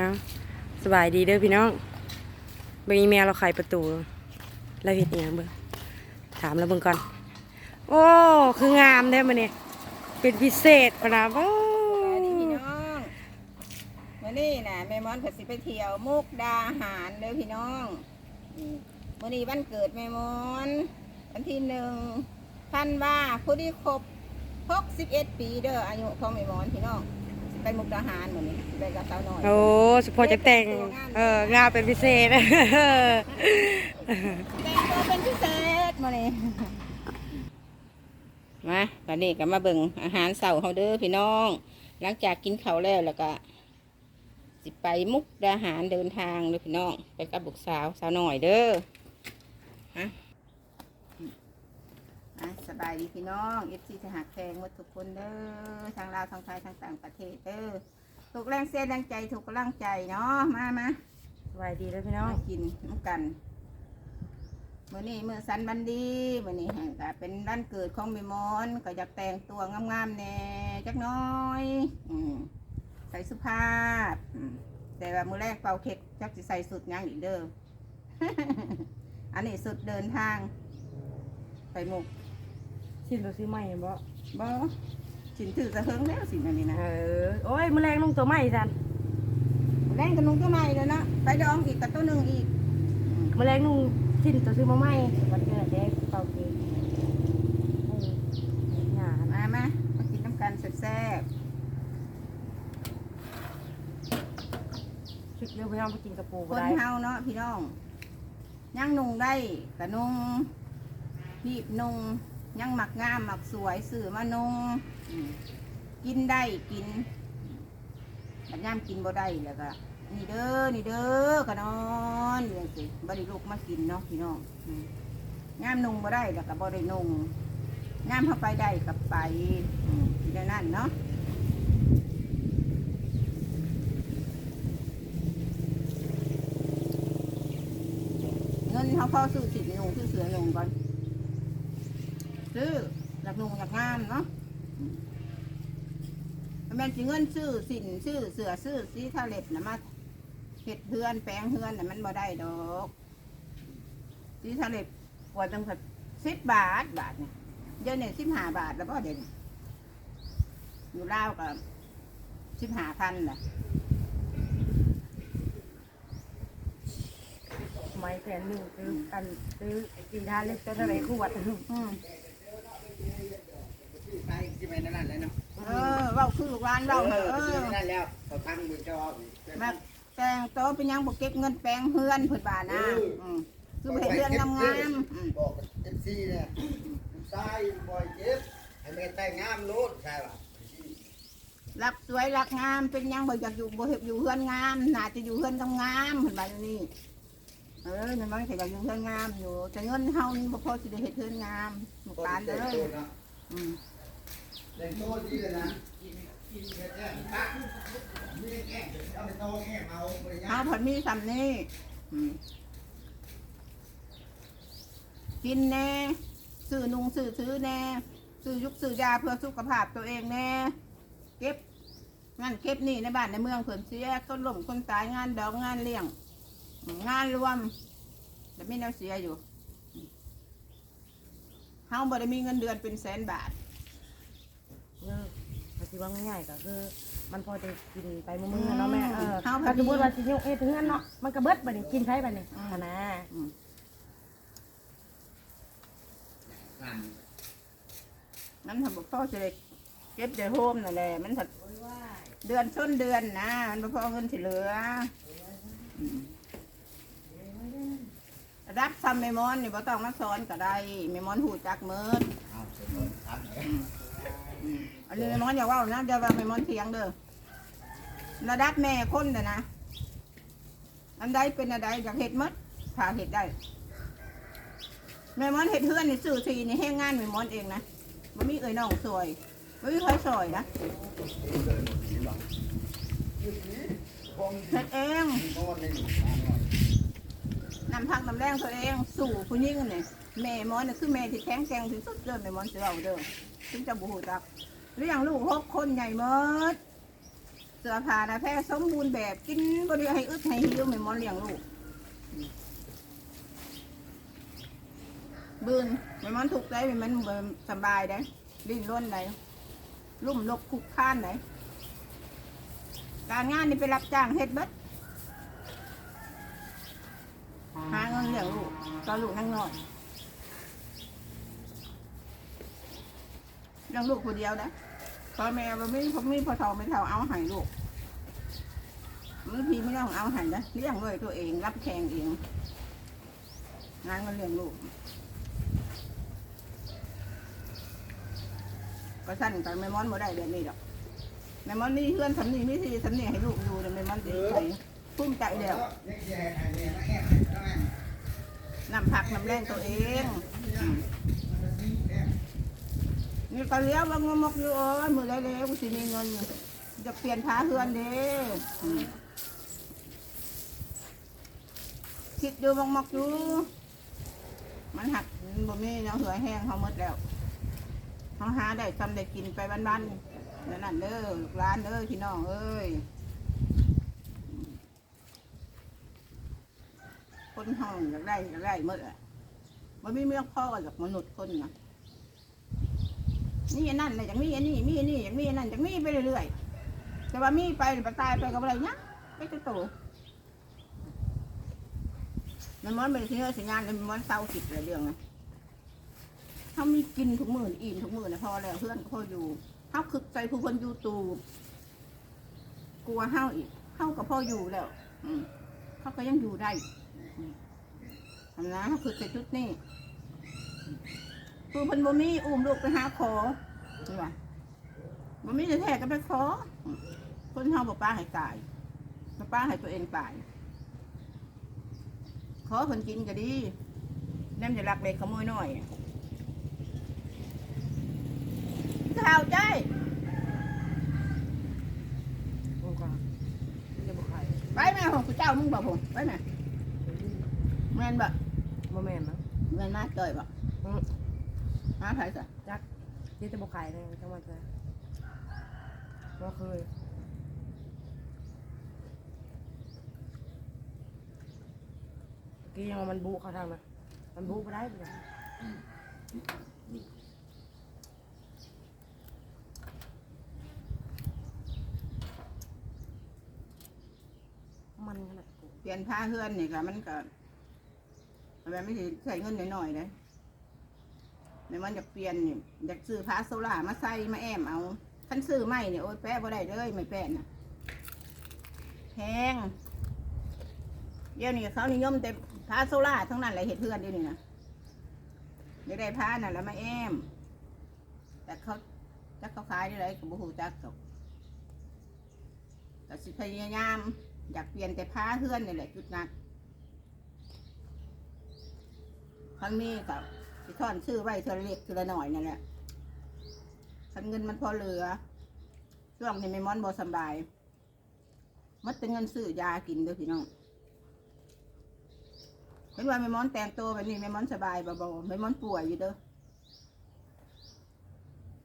เอาสบายดีเด้อพี่น้องเบิ่งอีเมลเราไขประตูแล้วเฮ็ดอิหยังเบิ่งถามแล้วเบิ่งก่อน โอ้คืองามได้มาเนี่ยเป็นพิเศษพะนะว้าสวัสดีพี่น้องมื่อนี้นะแม่มอนก็สิไปเที่ยวมุกดาหารเด้อพี่น้องมื่อนี้วันเกิดแม่มอนวันที่หนึ่งท่านว่าผู้ที่ครบหกสิบเอ็ดปีเด้ออายุของแม่มอนพี่น้อง ไปมุกดาหารมื่อนี้สิไปกับสาวน้อยโอ้สปอร์ตจะแต่ง เอองามเป็นพิเศษ แต่งตัวเป็นพิเศษมื่อนี้มาวันนี้ก็มาเบิ่งอาหารเสาร์เขาเด้อพี่น้อง หลังจากกินข้าวแล้วแล้วก็ สิไปมุกดาหารเดินทางเลยพี่น้อง ไปกับบุกสาวสาวหน่อยเด้อฮะ อะสบายดีพี่น้องเอฟซีทหารแพงหมดทุกคนเด้อทางลาวทางไทยทางต่างประเทศเด้อถูกแรงเส้นแรงใจถูกกำลังใจเนาะมามาสบายดีเด้อพี่น้องมากินน้ำกันมื่อนี้มือสันบันดีมื่อนี้แห่งกเป็นร้านเกิดของแม่มอนก็อยากแต่งตัวงามๆแน่จักหน้อยอืมใส่สุภาพอืมแต่ว่ามือแรกเป่าเค้กจักสิใส่สุดหยังอีกเด้อ อันนี้สุดเดินทาง ไปหมุก ชิ้นตัวซื้อใหม่บ่บ่สินถือสะเฮิงแล้วสิอันนี้นะเออโอ้ยแมลงลงตัวใหม่สันแรงกันนุ่งตัวใหม่เลยนะไปดองอีกกับตัวหนึ่งอีกอืมแมลงนุ่งชิ้นตัวซื้อมาใหม่วันเกิดเด็กเป่าเค้กให้งานมามามากินน้ำกันแซ่บชุดเดียวพี่น้องไปกินกระปูๆคบ่นได้เฮาเนาะพี่น้องยังนุ่งได้กะนุ่งพีบนุ่ง ยังหมักงามหมักสวยสื่อมานุ่งอืมกินได้กินบัดย่ามกินบ่ได้แล้วก็นี่เด้อนี่เด้อก็นอนอย่างสิบ่ได้ลุกมากินเนาะพี่น้องอืมย่ามนุ่งบ่ได้แล้วก็บ่ได้นุ่งย่ามเข้าไปได้ก็ไปอืมที่นั่นเนาะเงินเขาพอซื้อสินนุ่งซื้อเสือนุ่งก่อน ซื้ออยากนุ่งอยากงามเนาะแม่นสิเงินซื้อสินซื้อเสือซื้อสีทาเล็บนะมาเห็ดเฮือนแปลงเฮือนน่ะมันบ่ได้ดอกสีทาเล็บกว่าตั้งสิบบาทบาทเนี่ยเดี๋ยวนี้สิบห้าบาทแล้วก็เดี๋ยวนี้อยู่ลาวกับสิบห้าพันแหละไม้แผ่นหนึ่งซื้ออันซื้อกินทานเล็กตัวเท่าไหรขวดอืม ไปที่ไปนั่นแหละเนาะเออเว้าคือลูกร้านเว้าเถอะเอที่อนั่นแล้วเขาตั้งมือจอแบบแต่งโตวเป็นหยังบ่เก็บเงินแปลงเฮือนเพิ่นบาทนะอืมคือบ่เห็นเฮือนงามๆอืมบอกเอฟซีเนี่ยทรายบ่อยเจ็บให้แม่แต่งงามโลดใช่ป่ะรักสวยรักงามเป็นหยังบ่อยากอยู่บ่เฮ็ดอยู่เฮือนงามน่าจะอยู่เฮือนงามๆเพิ่นว่าอยู่นี่เออนั่นมันก็อยากอยู่เฮือนงามอยู่แต่เงินเฮานี่บ่พอสิได้เฮ็ดเฮือนงามลูกหลานเด้ออืม แต่งตัวดีเลยนะกินกินแค่แก่เอาไปโตแง่เมาบริยาเฮาผัดมีซ้ำนี่กินแน่ซื้อนุงซื้อซื้อแน่ซื้อยุกซื้อยาเพื่อสุขภาพตัวเองแน่เก็บงานเก็บนี่ในบ้านในเมืองเพิ่นเสียคนล้มคนตายงานดอกงานเลี้ยง งานรวมแต่ไม่แนวเสียอยู่เฮาบ่ได้มีเงินเดือนเป็นแสนบาท วัติง่ายๆก็คือ มันพอจะกินไปมื้อๆเนาะแม่เออเอาพอถ้าดีสมมติว่าสิยกเฮ็ดถึงนั้นเนาะมันก็เบิดบัดนี้กินใช้บัดนี้อืมอ่านะนั้นทำบ่พอจะได้เก็บได้โฮมนั่นแหละมันถัดเดือนส้นเดือนนะมันบ่พอเงินที่เหลืออืมรับซ้ำเมมอนนี่บ่ต้องมาสอนก็ได้เมมอนหูจักเมิด เอาเสร็จแล้วครับ อันนี้มมอนอย่าว่านะเดี๋ยวว่าเมมอนเถียงเด้อระดับแม่คนน่ะนะอันใดเป็นอันใดอยากเห็ดหมดถ้าเห็ดได้แม่มอนเห็ดเฮือนนี่สื่อทีนี่ให้งานแม่มอนเองนะมันมีเอ่ยน้องสวยมันมีใครสวยนะเห็ดเองนำพักนำแรงตัวเองสู่ผู้หญิงนี่แม่มอนนี่คือแม่ที่แข็งแกร่งที่สุดเด้อแม่มอนเสือเอาเด้อซึ่งจะบูฮูจัก เลี้ยงลูกหกคนใหญ่เมิดเสื้อผ้านะแพ้สมบูรณ์แบบกินบริให้อึดให้หิวไม่มอนเลี้ยงลูกบืนไม่มอนถูกใจไม่มันบ่สบายได้ดิ้นร่นได้ลุ่มลกคุกค้านได้การงานนี่ไปรับจ้างเฮ็ดเบิดหาเงินเลี้ยงลูกก็ลูกนั่งนอนเลี้ยงลูกคนเดียวนะ พ่อแม่บ่มีพ่อมีพ่อเฒ่าไม่เฒ่าเอาให้ลูกบางทีไม่ต้องเอาหันนะเลี้ยงด้วยตัวเองรับแขงเองงานก็เลี้ยงลูกก็สั้นกันไม่ม้อนบ่ได้แบบนี้ดอกไม่ม้อนนี่เพื่อนสำนีไม่ทีสำนีให้ลูกดูแต่ไม่ม้อนดีใจภูมิใจเดียวเนี่ยแย่ไอ้เนี่ยวน้ำผักน้ำแรงตัวเอง อืมนี่ก็เลี้ยวว่างมกอยู่เอ้ยมือไรเลยกูสิมีเงินอยู่จะเปลี่ยนผ้าเฮือนเด้คิดอยู่มกมกอยู่มันหักบ่มีเนาะเหือแห้งเขาหมดแล้วเขาหาได้ทำได้กินไปบ้านๆนั่นนั่นเด้อลูกร้านเด้อพี่น้องเอ้ยคนห้องอยากได้อยากได้หมดอะบ่มีเมื่อพ่อกับมนุษย์คนนะ นี่อันนั่นเลยอย่างนี้อันนี้มีอันนี้อย่างนี้อันนั่นอย่างนี้ไปเรื่อยๆแต่ว่ามีไปไปตายไปกับอะไรเนี้ยไปจะโตมันมันเป็นที่สัญญาณมันมันเศร้าจิตอะไรเรื่องนะเขามีกินทุกมื้ออิ่มทุกมื้อนะพอแล้วเพื่อนพออยู่เขาคึกใจผู้คนอยู่ตูกลัวเฮาอีกเฮากับพ่ออยู่แล้วอืเขาก็ยังอยู่ได้ทำนะเขาคึกใจจุดนี้ ผู้เพันบ่มีอุ้มลูกไปหาขอใช่ปะบ่มีจะแท้ก็ไปขออืมคนเฮาบ่ป้าให้ตายบ่ป้าให้ตัวเองตาย ขอคนกินก็ดีนั่นจะรักเล็กขโมยน้อยข้าวใจโอ้ก็จะบ่ขายไปแม่ของกูเจ้ามึงบอกผมไปแม่แม่นบ่บ่แม่นมั้งแม่นมาจ่อยบ่ อือมาไผซะจักนี่จะบ่ขายเลยจังหวัดจ้ะบ่เคยเมื่อกี้ยังว่ามันบุเขาทางนะมันบุบ่ได้ปะเนี่ยมันขนาดกู เปลี่ยนผ้าเฮือนนี่ค่ะมันก็แบบไม่ใช่ใส่เงินหน่อยๆเลย ในมันจะเปลี่ยนนี่อยากซื้อผ้าโซล่ามาใส่มาแอมเอาคันซื้อไม่เนี่ยโอ้ยแปะบ่ได้เลยไม่แปะนะแพงเดี๋ยวนี้เขานิยมแต่ผ้าโซล่าทั้งนั้นแหละเห็ดเพื่อนเดี๋ยวนี้นะไม่ได้ผ้าน่ะแล้วมาแอมแต่เขาจักเขาขายได้ไรกับบุหูจักกับแต่สิพยายามอยากเปลี่ยนแต่ผ้าเฮือนนี่แหละจุดนักครั้งนี้กับ สิทอนซื้อไว้เทอเล็กเทอละหน่อยนั่นแหละคันเงินมันพอเหลือ ช่วงนี้ไม่ม้อนบอสบายมัดเป็นเงินซื้อยากินเด้วยพี่น้องเห็นว่าไม่ม้อนแต่งตัวแบบนี้ไม่ม้อนสบายเบาๆไม่ม้อนป่วยอยู่เด้อ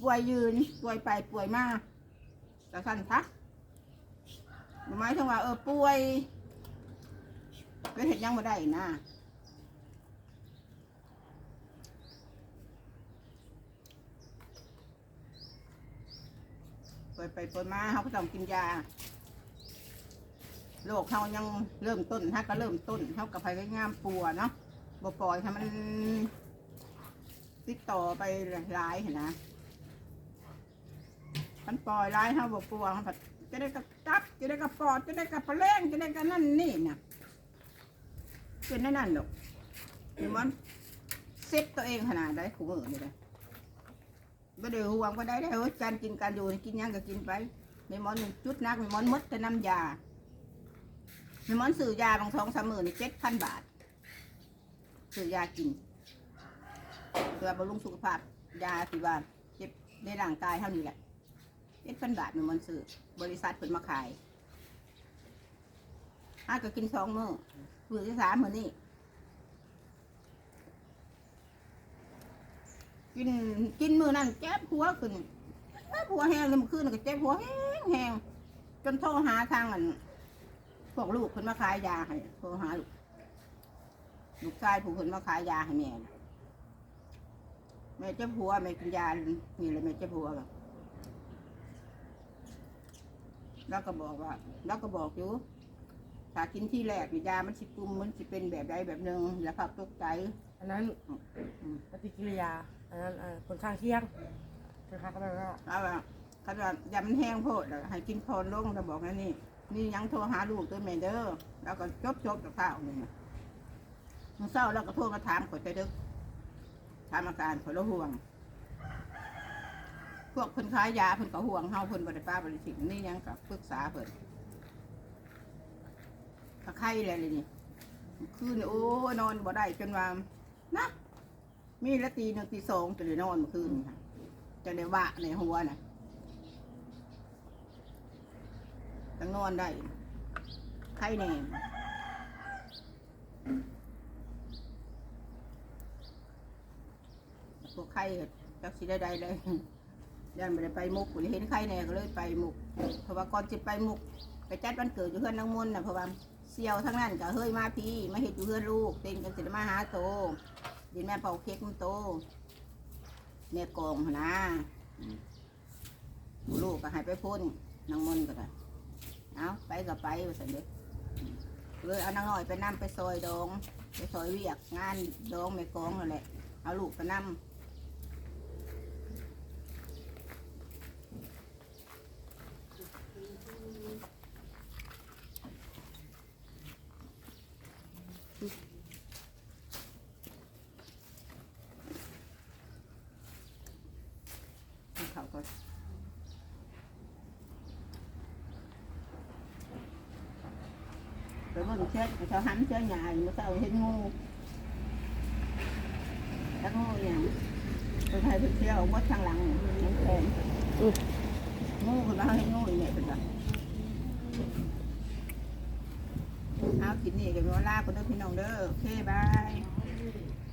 ป่วยยืนป่วยไปป่วยมาแต่สั้นทักหมายถึงว่าเออป่วยก็เห็นยังไม่ได้นะ ป่วยไปป่วยมาเขาก็ต้องกินยาโรคเขายังเริ่มต้นถ้าก็เริ่มต้นเขากับพยายามปัวเนาะบ่ปล่อยให้มันติดต่อไปหลายเห็นนะมันปล่อยร้ายเขาบอกปวเขาแบบจะได้กับตับจะได้กับปอดจะได้กับปลาแรงจะได้กับนั่นนี่นะเป็นนั่นนั่นหรอกเดี๋ยวมันเซ็ตตัวเองขนาดได้ขู่มือนี่เลย ไม่ได้ห่วงก็ได้ได้เฮ้ยการกินการอยู่กินยังก็กินไปไม่มอนจุดนักไม่มอนมดแต่น้ำยาไม่มอนซื้อยาบางทองสามหมื่นเจ็ดพันบาทซื้อยากินเพื่อบำรุงสุขภาพยาที่ว่าเจ็บในร่างกายเท่านี้แหละเจ็ดพันบาทมันมันซื้อบริษัทเพิ่นมาขายหาก็กินสองมื้อมื้อที่สามมื้อนี้ กินกินมื้อนั้นเจ็บหัวขึ้นเจ็บหัวแห้งเลยเมื่อคืนนก็เจ็บหัวแห้งแห้งจนโทรหาทางอันพวกลูกคนมาขายยาให้โทรหาลูกลูกชายผู้คนมาขายยาให้แม่น่ะแม่เจ้าผัวแม่กินยานี่เลยแม่เจ้าผัวแบบแล้วก็บอกว่า แล้วก็บอกอยู่ถ้ากินที่แรกนี่ยามันสิปรุงมันสิเป็นแบบใดแบบหนึ่งแล้วพักตกใจอันนั้นอืมปฏิกิริยา อันนั้นอ่อผลข้างเคียงผลข้างก็แปลว่าเอาว่าเขาว่ายามันแห้งโพดแล้วให้กินพรลงแล้วบอกนั่นนี่นี่ยังโทรหาลูกตัวแม่เด้อแล้วก็จบจบกับข้าวนี่นะมันเศร้าแล้วก็โทรมาถามข่อยใจดึกถามอาการข่อยละห่วง พวกคนขายยาเพิ่นก็ห่วงเฮาเพิ่นบริป้าบริสิทธิ์นี่ยังกับปรึกษาเพิ่นไข้อะไรเลยนี่ คืนนี่โอ้ยนอนบ่ได้จนว่านะ มีละตีหนึ่งตีสองจะได้นอนเมื่อคืนค่ะจะได้ว่าในหัวน่ะต้งนอนได้ไข้แน่พวกไข้ก็จักสิได้ใดเลยยันไปไปมุกกูเห็นใครแน่ก็เลยไปมุก เพราะว่าก่อนจะไปมุกไปจัดวันเกิดอยู่เพื่อนนางมนต์นะเพราะว่าเซียวทั้งนั้นก็เฮ้ยมาพี่ มาเห็ดอยู่เพื่อนลูกเต็นกันสิมาหาโต ดินแม่เป่าเค้กมันโตเนี่ยกองหั่นนะอืม ลูกก็ใหายไปพ่นนางมนต์ก็ได้เอาไปก็ไปว่าสันเด็กเลยเอานางน้อยไปนำไปซอยดอง ไปซอยเวียกงานดองแม่กองนั่นแหละเอาลูกไปนำ เขาก็ ไปเบิ่งเชือกเขาหันเชือใหญ่มาเอาเห็นงูแล้วงูเนี่ยไปไทยไปเที่ยวมดทางหลังน้ำแข็งงูคุณมาเห็นงูอีเนี่ยเป็นแบบเอากินนี่กันเวลาคนเด้อพี่น้องเด้อโอเคบาย